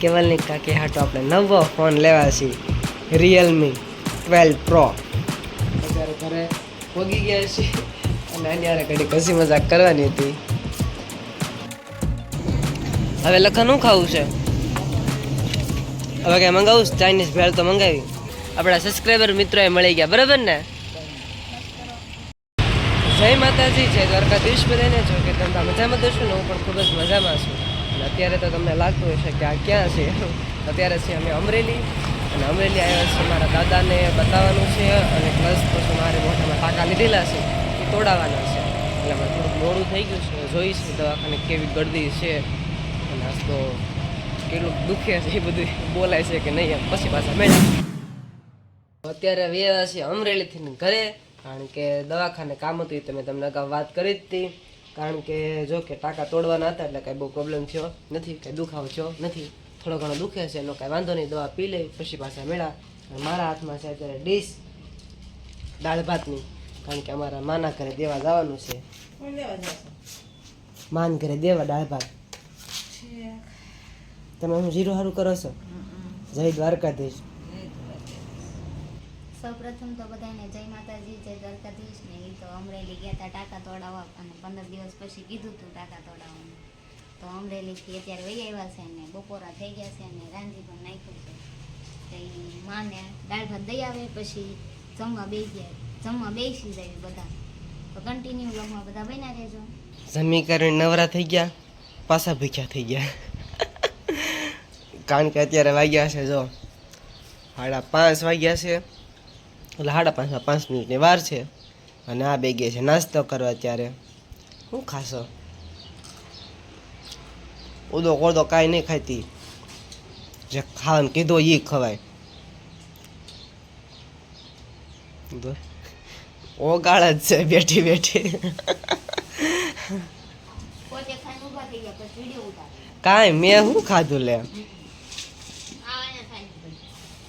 કેવલની કાકી હાટો આપણે નવો ફોન લેવા છીએ રિયલમી ટ્વેલ્વ પ્રો અત્યારે ઘરે ભોગી ગયા છીએ અને આની ઘડી કસી મજાક કરવાની હતી. હવે લખન ખાવું છે? હવે કઈ મંગાવું ચાઇનીઝ ભેળ તો મંગાવી. આપણા સબસ્ક્રાઈબર મિત્રોએ મળી ગયા, બરાબર ને? જય માતાજી, જય દ્વારકાધીશ બધાને. જો કે તમે મજામાં છો ને, હું પણ ખૂબ જ મજામાં છું. અને અત્યારે તો તમને લાગતું હશે કે આ ક્યાં છે? અત્યારે છે અમે અમરેલી, અને અમરેલી આવ્યા છે મારા દાદાને બતાવવાનું છે, અને પ્લસ પછી મારે મોઢામાં ટાંકા લીધેલા છે, એ તોડાવવાના છે. એટલે મારે થોડુંક મોડું થઈ ગયું છે, જોઈશું દવાખાને કેવી ગળદી છે, અને આજ તો કેટલું દુખે છે એ બધું બોલાય છે કે નહીં એમ. પછી પાછા મેળા અત્યારે વ્યવા છે અમરેલીથી ઘરે, કારણ કે દવાખાને કામ હતું તમે તમને અગાઉ વાત કરી જ હતી. કારણ કે જો કે ટાંકા તોડવાના હતા એટલે કાંઈ બહુ પ્રોબ્લેમ થયો નથી કાંઈ દુખાવો થયો નથી. થોડો ઘણો દુખે છે એનો કાંઈ વાંધો નહીં દવા પી લઈ પછી પાછા મેળા અને મારા હાથમાં છે અત્યારે ડીશ દાળ ભાતની. કારણ કે અમારા માના ઘરે દેવા જવાનું છે. માન ઘરે દેવા દાળ ભાત. તમે હું જીરો સારું કરો છો? જય દ્વારકાધીશ. સૌપ્રથમ તો બધાને જય માતાજી, જય દ્વારકાધીશ. ને એ તો અમરેલી ગયા હતા ટાંકા તોડાવવા અને પંદર દિવસ પછી કીધું હતું ટાંકા તોડાવવાનું. તો અમરેલીથી અત્યારે વહી આવ્યા છે ને બપોરા થઈ ગયા છે અને રાંધી પણ નાખ્યું છે. તો એ માને દાળ ભાત દઈ આવે પછી જમવા બે ગયા. જમવા બેસી જાય બધા. તો કન્ટિન્યુ બ્લોગમાં બધા બન્યા રહેજો. જમી કરીને નવરા થઈ ગયા, પાછા ભીખ્યા થઈ ગયા. કારણ કે અત્યારે વાગ્યા છે જો, સાડા પાંચ વાગ્યા છે. એટલે સાડા પાંચમાં પાંચ મિનિટની વાર છે. અને આ બે ગયા છે નાસ્તો કરવા ત્યારે શું ખાશો? ઉદો કોદો કાંઈ નહીં ખાતી. જે ખાવાનું કીધો એ ખવાય. ઓગાળ જ છે બેઠી બેઠી. કાંઈ મેં શું ખાધું લે? અહીંયા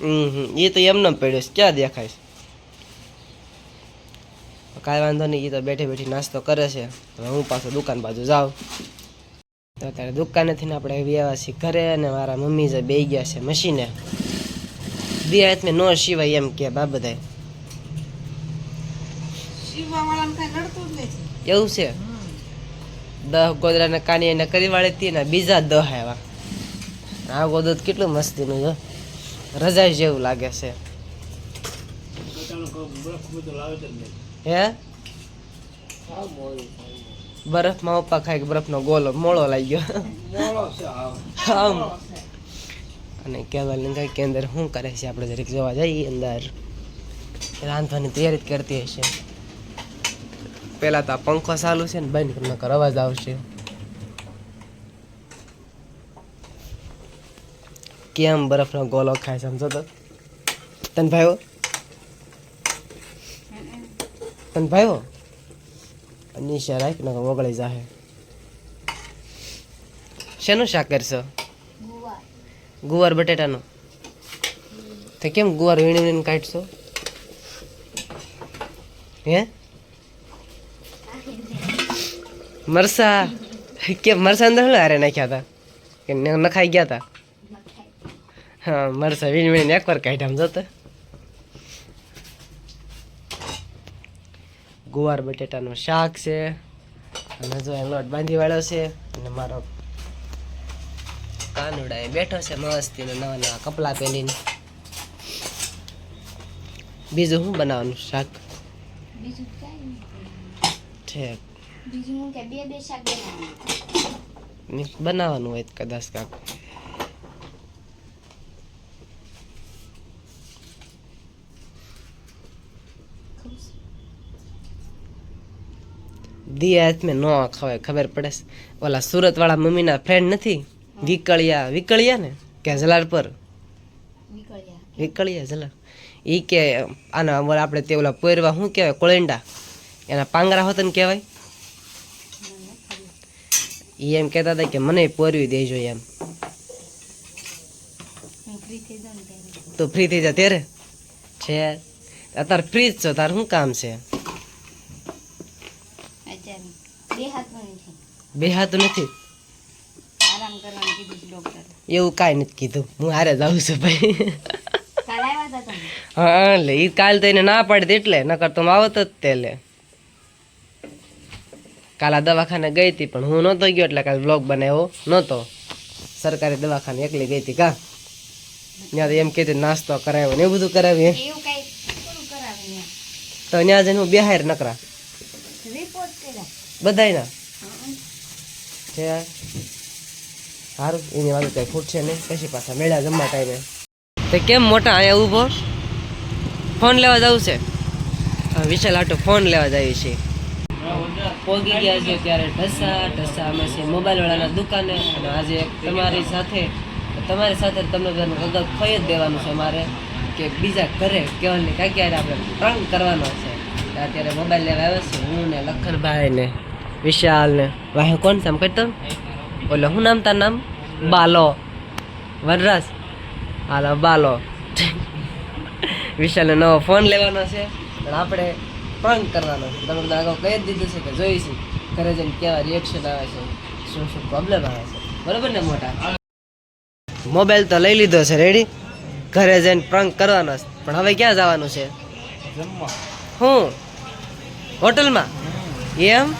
હમ એ તો એમને પડ્યો ક્યાં દેખાય કાંઈ વાંધો નહીં એ તો બેઠી બેઠી નાસ્તો કરે છે. હવે હું પાછો દુકાન બાજુ જાઉં. તો અત્યારે દુકાનેથી ને આપણે આવ્યા છીએ ઘરે અને મારા મમ્મી જે બે ગયા છે મશીને. બે હાથને નો સિવાય એમ કે બા બધા એવું છે? દહ ગોદરાને કાની એને કરી વાળી હતી ને બીજા દહ આવ્યા આ ગોદો કેટલું મસ્તીનું છે. રજાઈ જેવું લાગે છે. હે? બરફમાં પપ્પા ખાય કે બરફનો ગોલો? મોળો લાગી ગયો આમ અને કેવલ ને કઈ કે અંદર શું કરે છે આપણે જરીક જોવા જઈએ અંદર. રાંધવાની તૈયારી જ કરતી હશે. પેલા તો આ પંખો ચાલુ છે ને બંધ કરીને કર અવાજ આવશે. કેમ બરફનો ગોલો ખાય સમજો તો તન ભાઈઓ? તન ભાઈઓ અનિશા રાખ ને ઓગળી જાહે. શેનું શાક કરશો? ગુવાર બટેટાનું. તો કેમ ગુવાર વીણી વીણીને કાઢશો? હે? મરસા, કેમ મરસા અંદર હારે નાખ્યા હતા? કે નખાઈ ગયા હતા? હા, મરસા વીણ વીણીને એકવાર કાઢ્યા આમ જોતો. ગુવાર બટેટાનું શાક છે. અને જો એ લોટ બાંધી વાળો છે અને મારો કાનુડા એ બેઠો છે મસ્તી નવા નવા કપડાં પહેરીને. બીજું શું બનાવવાનું શાક? બીજું કાંઈ બીજું કે બે બે શાક બનાવવાનું હોય કદાચ કાંક. દી હાથમાં ન ખવાય ખબર પડે ઓલા સુરતવાળા મમ્મીના ફ્રેન્ડ નથી? વિકળિયા વિકળિયા ને? કે જલાર પર વિકળિયા જલાર એ કે આના આપણે તે ઓલા પહેરવા શું કહેવાય કોળેંડા? એના પાંગરા હોતને કહેવાય? એ એમ કહેતા હતા કે મને પોરવી દેજો એમ. તો ફ્રી થઈ જા ત્યારે? છે. અત્યારે ફ્રી જ છો. તાર શું કામ છે અત્યારે બે હાથ નથી. બે હાથ નથી આરામ કરવાનું કીધું છે ડોક્ટરે એવું કાંઈ નથી કીધું. હું હારે જાઉં છું ભાઈ. હા એટલે એ કાલ તો એને ના પાડી એટલે નકર તો આવત જ તે લે કાલ આ દવાખાને ગઈ હતી પણ હું નહોતો ગયો એટલે કાલ બ્લોગ બનાવ્યો નહોતો. સરકારી દવાખાને એકલી ગઈ હતી કા? ત્યાં તો એમ કીધું નાસ્તો કરાવ્યો ને એવું બધું કરાવ્યું તો ત્યાં જઈને હું બેહાર નકરા. બધાય હં. છે. સારું એની વાળું ખૂટ ખૂટશે નહીં. પછી પાછા મેળા જમવા ટાઈમે તે કેમ મોટા અહીંયા ઊભો? ફોન લેવા જવું છે? વિશાલ આટો ફોન લેવા જઈએ છીએ પોગી ગયા છે ત્યારે ઢસા ઢસા અમે છીએ મોબાઈલ વાળાના દુકાને. અને આજે તમારી સાથે તમારી સાથે તમને બધાને કગર ખોઈ જ દેવાનું છે મારે કે બીજા ઘરે કહેવાની કાંઈ ક્યારે આપણે ત્રણ કરવાનો છે. અત્યારે મોબાઈલ લેવા આવ્યો છે હું ને લખનભાઈ ને વિશાલ ને. વાહે કોણ છે આમ કહેતો ઓલો શું નામ તાર નામ? બાલો. વનરાજ. હાલો બાલો. વિશાલને નવો ફોન લેવાનો છે. પણ આપણે પ્રાંક કરવાનો છે. તમે બધા અગાઉ કહી જ દીધું છે કે જોઈશું. ઘરે જઈને કેવા રિએક્શન આવે છે. શું શું પ્રોબ્લેમ આવે છે. બરોબર ને મોટા? મોબાઈલ તો લઈ લીધો છે રેડી ઘરે જઈને પ્રાંક કરવાનો છે. પણ હવે ક્યાં જવાનું છે? હું? હોટલમાં? એમ?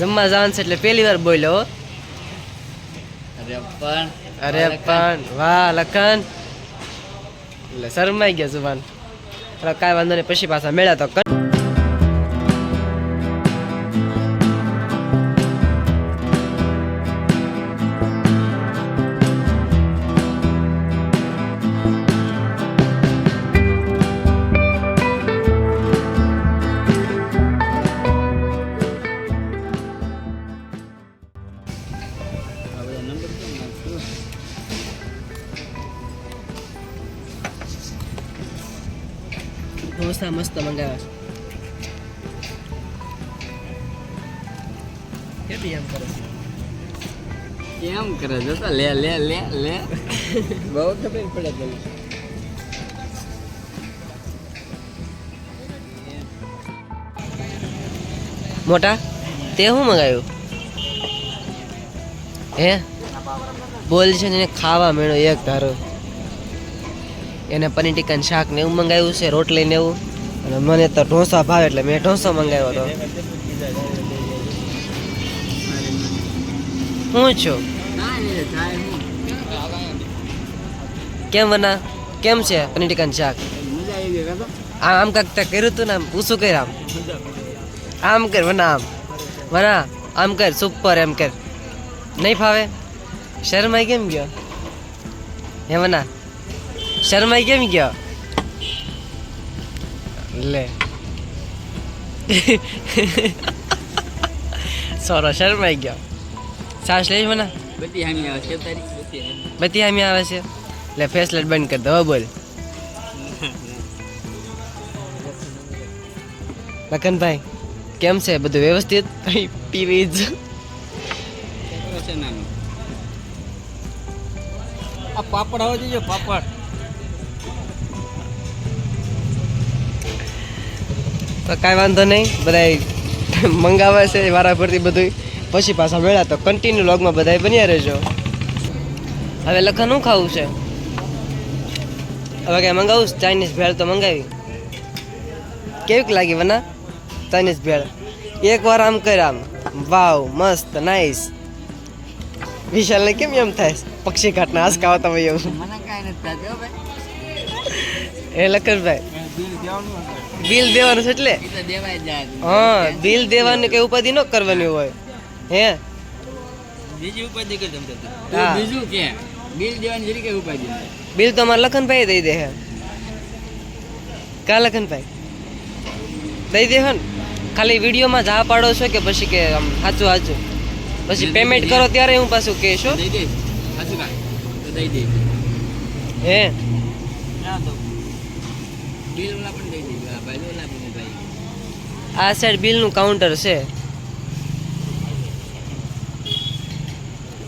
જમવા જવાનું છે એટલે પહેલી વાર બોલ્યો હો. અરે પણ વાહ લખન એટલે શરમાઈ ગયા જુવાન. કાંઈ વાંધો નહીં પછી પાછા મેળા તો ઢોસા મસ્ત મંગાવ્યા છે. કેમ એમ કરે છે. કેમ કરે જો તો લે લે લે લે. બહુ ખબર પડે તને. મોટા તે શું મંગાવ્યું? હે? બોલ છે ને એને ખાવા મેળો એક ધારો. એને પનીર ટીકા શાક ને એવું મંગાવ્યું છે રોટલી ને એવું? અને મને તો ઢોસા ભાવે એટલે મેં ઢોસો મંગાવ્યો હતો હું છું? કેમ બના કેમ છે પનીર ટીકાનું શાક આમ કાંક તે કર્યું હતું ને આમ પૂછું કર આમ. આમ કર વના આમ. વના, આમ કર સુપર એમ કર. નહીં ફાવે? શરમાઈ કેમ ગયો? હે વના? શરમાઈ કેમ ગયો? લે સોરો શર્માઈ ગયો સાસ લઈશ મને બધી હામી આવે છે તારી બધી હામી. આવે છે એટલે ફેસલેટ બંધ કરી દો બોલ લખનભાઈ કેમ છે બધું વ્યવસ્થિત પીવી જ છે આ પાપડ આવો જોઈએ પાપડ તો કાંઈ વાંધો નહીં બધા મંગાવે છે વારા પરથી બધું પછી પાછા મેળા તો કન્ટિન્યુ લોગમાં બધા બન્યા રહેજો. હવે લખન શું ખાવું છે? હવે કાંઈ મંગાવું? ચાઇનીઝ ભેળ તો મંગાવી. કેવીક લાગી વના? ચાઇનીઝ ભેળ. એક વાર આમ કર આમ. વાવ મસ્ત નાઈસ વિશાલને કેમ એમ થાય? પક્ષી ઘાટના આસકા આવતા હોય એવું. હો ભાઈ. એ લખનભાઈ. બિલ દેવાનું છે એટલે? હા બિલ દેવાની કઈ ઉપાધિ ન કરવાની હોય. હે? બીજી ઉપાધિ કર તમ. બીજું કે? બિલ દેવાની જરી કઈ ઉપાધિ બિલ તો અમારા લખનભાઈ દઈ દે હે. કા લખનભાઈ? દઈ દે હન? ખાલી વિડીયોમાં જા પાડો છો કે પછી કે આમ સાચું સાચું પછી પેમેન્ટ કરો ત્યારે હું પાછું કહેશો દઈ દે. સાચું કા તો દઈ દે. હે? ના તો. બિલ ઓલા પણ દઈ દે. આ સાઈડ બિલનું કાઉન્ટર છે.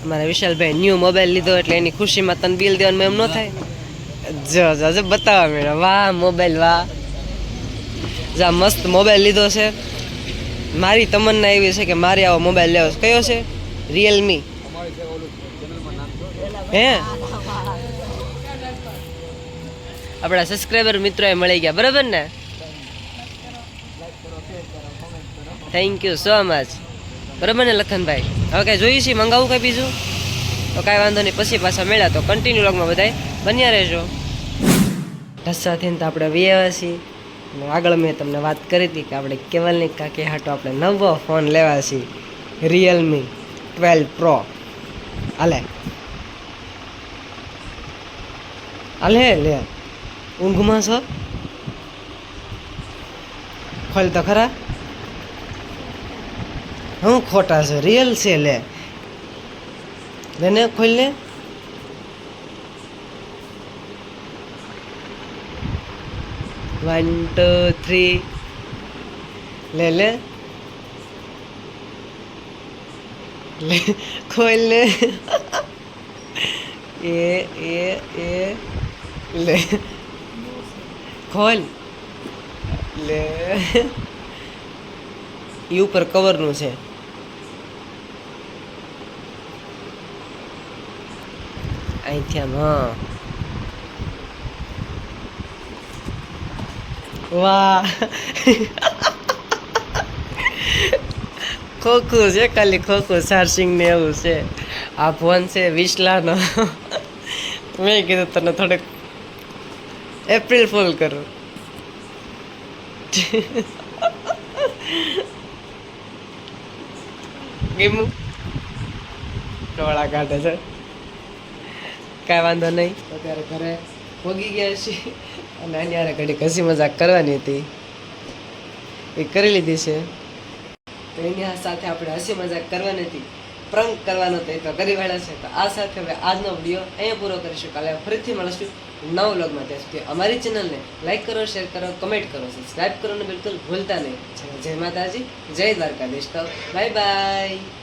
અમારા વિશાલભાઈ ન્યૂ મોબાઈલ લીધો એટલે એની ખુશીમાં તને બિલ દેવાનું એમ ન થાય? જો જો જો બતાવવા મેળો વાહ મોબાઈલ વાહ. જા મસ્ત મોબાઈલ લીધો છે. મારી તમન્ના એવી છે કે મારે આવો મોબાઈલ લેવો કયો છે? રિયલમી હે? આપણા સબસ્ક્રાઈબર મિત્રોએ મળી ગયા. બરાબર ને? થેન્ક યુ સો મચ બરાબર ને, લખનભાઈ? હવે કાંઈ જોઈએ છીએ મંગાવું કંઈ બીજું? તો કાંઈ વાંધો નહીં, પછી પાછા મળ્યા તો કન્ટિન્યુ લોગમાં બધાય. બન્યા રહેજો. ઢસાથી તો આપણે વ્યાવ્યા છીએ. આગળ મેં તમને વાત કરી હતી કે આપણે કેવલની કાકી હાટો આપણે નવો ફોન લેવા છીએ. રિયલમી ટ્વેલ્વ પ્રો હાલે. હાલે, લે. ઊંઘમાં છો? ખોલ તો ખરા. હું ખોટા છે રિયલ છે લે. લેને ખોલી લે વન ટુ થ્રી લે લે. ખોલ લે એ એ એ, લે. ખોલ. લે. એ ઉપર કવરનું છે. અહીંથી આમ હા ખોખું છે ખાલી, ખોખું, સારસિંગ ને એવું છે. આ ફોન છે વિસલાનો. મેં કીધું તને થોડેક એપ્રિલ ફૂલ કરું. કેમ ટોળા કાઢે છે. કાંઈ વાંધો નહીં. અત્યારે ઘરે ભોગી ગયા છીએ. અને આની હારે ઘડી હસી મજાક કરવાની હતી. એ કરી લીધી છે. તો એની આ સાથે આપણે હસી મજાક કરવાની હતી. પ્રંગ કરવાનો એ તો કરી વાળા છે. તો આ સાથે હવે આજનો વીડિયો અહીંયા પૂરો કરીશું. કાલે ફરીથી મળીશું નવ લોગમાં ત્યાં સુધી અમારી ચેનલને લાઈક કરો શેર કરો કમેન્ટ કરો સબસ્ક્રાઈબ કરવાનું બિલકુલ ભૂલતા નહીં. જય માતાજી, જય દ્વારકાધીશ તો. Bye bye